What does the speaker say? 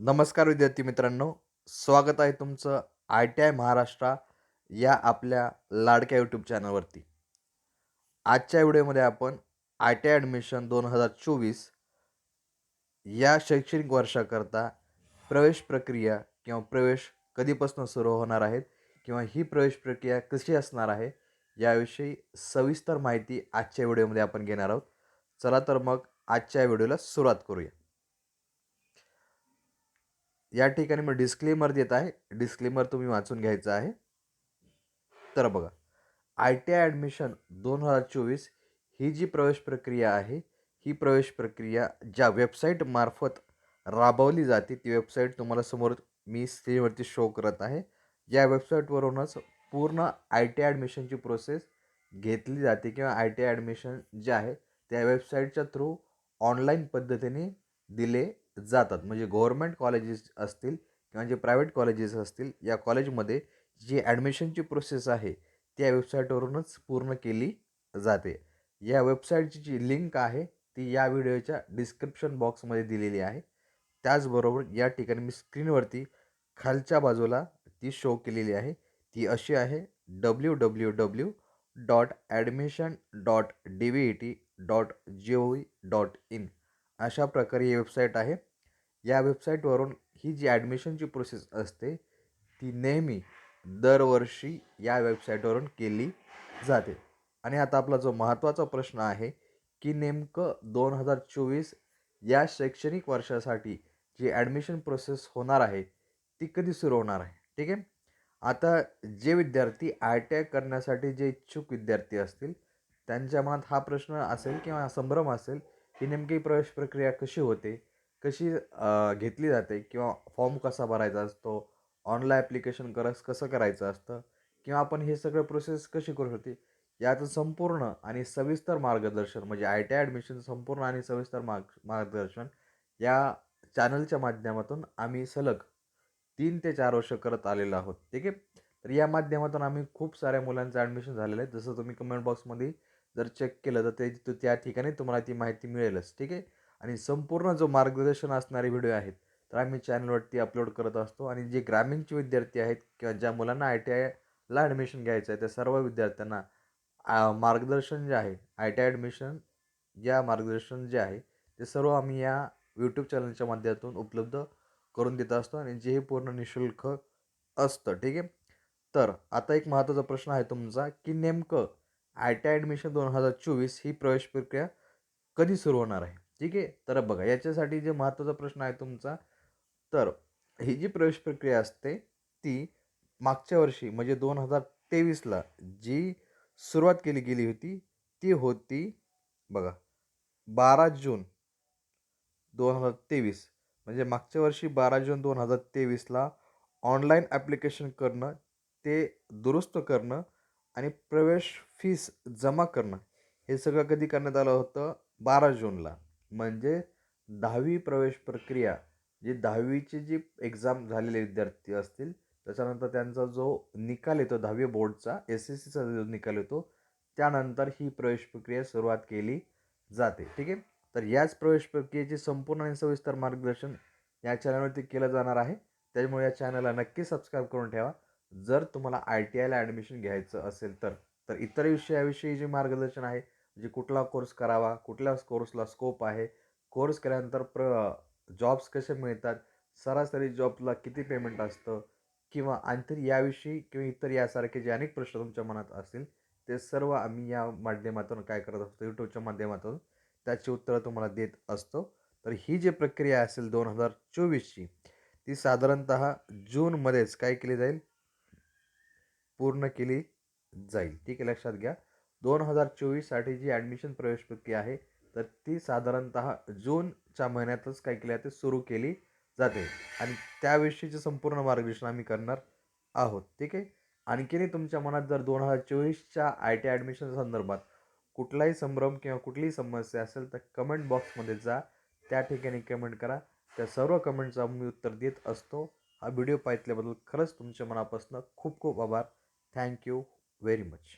नमस्कार विद्यार्थी मित्रांनो स्वागत आहे तुमचं आय टी आय महाराष्ट्र या आपल्या लाडक्या यूट्यूब चॅनलवरती. आजच्या व्हिडिओमध्ये आपण आय टी आय ॲडमिशन दोन हजार चोवीस या शैक्षणिक वर्षाकरता प्रवेश प्रक्रिया किंवा प्रवेश कधीपासून सुरू होणार आहेत किंवा ही प्रवेश प्रक्रिया कशी असणार आहे याविषयी सविस्तर माहिती आजच्या व्हिडिओमध्ये आपण घेणार आहोत. चला तर मग आजच्या व्हिडिओला सुरुवात करूया. या ठिकाणी मी डिस्क्लेमर देत आहे. डिस्क्लेमर तुम्ही वाचून घ्यायचं आहे. तर बघा आय टी आय ॲडमिशन दोन हजार चोवीस ही जी प्रवेश प्रक्रिया आहे ही प्रवेश प्रक्रिया ज्या वेबसाईटमार्फत राबवली जाते ती वेबसाईट तुम्हाला समोर मी स्क्रीनवरती शो करत आहे. या वेबसाईटवरूनच पूर्ण आय टी आय ॲडमिशनची प्रोसेस घेतली जाते किंवा आय टी आय ॲडमिशन जे आहे त्या वेबसाईटच्या थ्रू ऑनलाईन पद्धतीने दिले जातात. म्हणजे गव्हर्मेंट कॉलेजेस असतील किंवा जे प्रायव्हेट कॉलेजेस असतील या कॉलेजमध्ये जी ॲडमिशनची प्रोसेस आहे त्या वेबसाईटवरूनच पूर्ण केली जाते. या वेबसाईटची जी लिंक आहे ती या व्हिडिओच्या डिस्क्रिप्शन बॉक्समध्ये दिलेली आहे. त्याचबरोबर या ठिकाणी मी स्क्रीनवरती खालच्या बाजूला ती शो केलेली आहे. ती अशी आहे W W W dot admission dot D V E T dot G O V dot in अशा प्रकारे ही वेबसाईट आहे. या वेबसाईटवरून ही जी ॲडमिशनची प्रोसेस असते ती नेहमी दरवर्षी या वेबसाईटवरून केली जाते. आणि आता आपला जो महत्त्वाचा प्रश्न आहे की नेमकं दोन हजार चोवीस या शैक्षणिक वर्षासाठी जी ॲडमिशन प्रोसेस होणार आहे ती कधी सुरू होणार आहे? ठीक आहे? आता जे विद्यार्थी आय टी आय करण्यासाठी जे इच्छुक विद्यार्थी असतील त्यांच्या मनात हा प्रश्न असेल किंवा संभ्रम असेल की नेमकी प्रवेश प्रक्रिया कशी होते? कशी घेतली जाते किंवा फॉर्म कसा भरायचा असतो ऑनलाईन ॲप्लिकेशन करस कसं करायचं असतं किंवा आपण हे सगळं प्रोसेस कशी करू शकते याचं संपूर्ण आणि सविस्तर मार्गदर्शन म्हणजे आय टी आय ॲडमिशन संपूर्ण आणि सविस्तर मार्ग मार्गदर्शन या चॅनलच्या माध्यमातून आम्ही सलग तीन ते चार वर्ष करत आलेलो आहोत. ठीक आहे? तर या माध्यमातून आम्ही खूप साऱ्या मुलांचं ॲडमिशन झालेलं आहे. जसं तुम्ही कमेंट बॉक्समध्ये जर चेक केलं तर ते त्या ठिकाणी तुम्हाला ती माहिती मिळेलच. ठीक आहे? आणि संपूर्ण जो मार्गदर्शन असणारे व्हिडिओ आहेत तर आम्ही चॅनलवरती अपलोड करत असतो. आणि जे ग्रामीणचे विद्यार्थी आहेत किंवा ज्या मुलांना आय टी आयला ॲडमिशन घ्यायचं आहे त्या सर्व विद्यार्थ्यांना मार्गदर्शन जे आहे आय टी आय ॲडमिशन या मार्गदर्शन जे आहे ते सर्व आम्ही या यूट्यूब चॅनलच्या माध्यमातून उपलब्ध करून देत असतो. आणि जे हे पूर्ण निशुल्क असतं ठीक आहे? तर आता एक महत्त्वाचा प्रश्न आहे तुमचा की नेमकं आय टी आय ॲडमिशन दोन हजार चोवीस ही प्रवेश प्रक्रिया कधी सुरू होणार आहे? ठीक आहे? तर बघा याच्यासाठी जे महत्त्वाचा प्रश्न आहे तुमचा तर ही जी प्रवेश प्रक्रिया असते ती मागच्या वर्षी म्हणजे दोन हजार तेवीसला जी सुरुवात केली गेली होती ती होती बघा बारा जून दोन हजार तेवीस. म्हणजे मागच्या वर्षी बारा जून दोन हजार तेवीसला ऑनलाईन ॲप्लिकेशन करणं ते दुरुस्त करणं आणि प्रवेश फीस जमा करणं हे सगळं कधी करण्यात आलं होतं? बारा जूनला. म्हणजे दहावी प्रवेश प्रक्रिया जी दहावीची जी एक्झाम झालेले विद्यार्थी असतील त्याच्यानंतर त्यांचा जो निकाल येतो दहावी बोर्डचा एस एस सीचा जो निकाल येतो त्यानंतर ही प्रवेश प्रक्रिया सुरुवात केली जाते. ठीक आहे? तर याच प्रवेश प्रक्रियेचे संपूर्ण आणि सविस्तर मार्गदर्शन या चॅनलवरती केलं जाणार आहे. त्यामुळे या चॅनलला नक्की सबस्क्राईब करून ठेवा. जर तुम्हाला आय टी आयला ॲडमिशन घ्यायचं असेल तर तर इतर विषयाविषयी जे मार्गदर्शन आहे म्हणजे कुठला कोर्स करावा कुठल्या कोर्सला स्कोप आहे? कोर्स केल्यानंतर प्र जॉब्स कसे मिळतात? सरासरी जॉबला किती पेमेंट असतं? किंवा आणखी याविषयी किंवा इतर यासारखे जे अनेक प्रश्न तुमच्या मनात असतील ते सर्व आम्ही या माध्यमातून काय करत असतो? यूट्यूबच्या माध्यमातून त्याची उत्तरं तुम्हाला देत असतो. तर ही जी प्रक्रिया असेल दोन हजार चोवीसची ती साधारणत जूनमध्येच काय केली जाईल? पूर्ण केली जाईल. ठीक आहे लक्षात घ्या. दोन हजार चोवीससाठी जी ॲडमिशन प्रवेश प्रक्रिया आहे तर ती साधारणत जूनच्या महिन्यातच काय केली जाते सुरू केली जाते. आणि त्याविषयीचे संपूर्ण मार्गदर्शन आम्ही करणार आहोत ठीक आहे? आणखीनही तुमच्या मनात जर दोन हजार चोवीसच्या आय टी ॲडमिशन संदर्भात कुठलाही संभ्रम किंवा कुठलीही समस्या असेल तर कमेंट बॉक्समध्ये जा. त्या ठिकाणी कमेंट करा. त्या सर्व कमेंटचा मी उत्तर देत असतो. हा व्हिडिओ पाहितल्याबद्दल खरंच तुमच्या मनापासून खूप खूप आभार. Thank you very much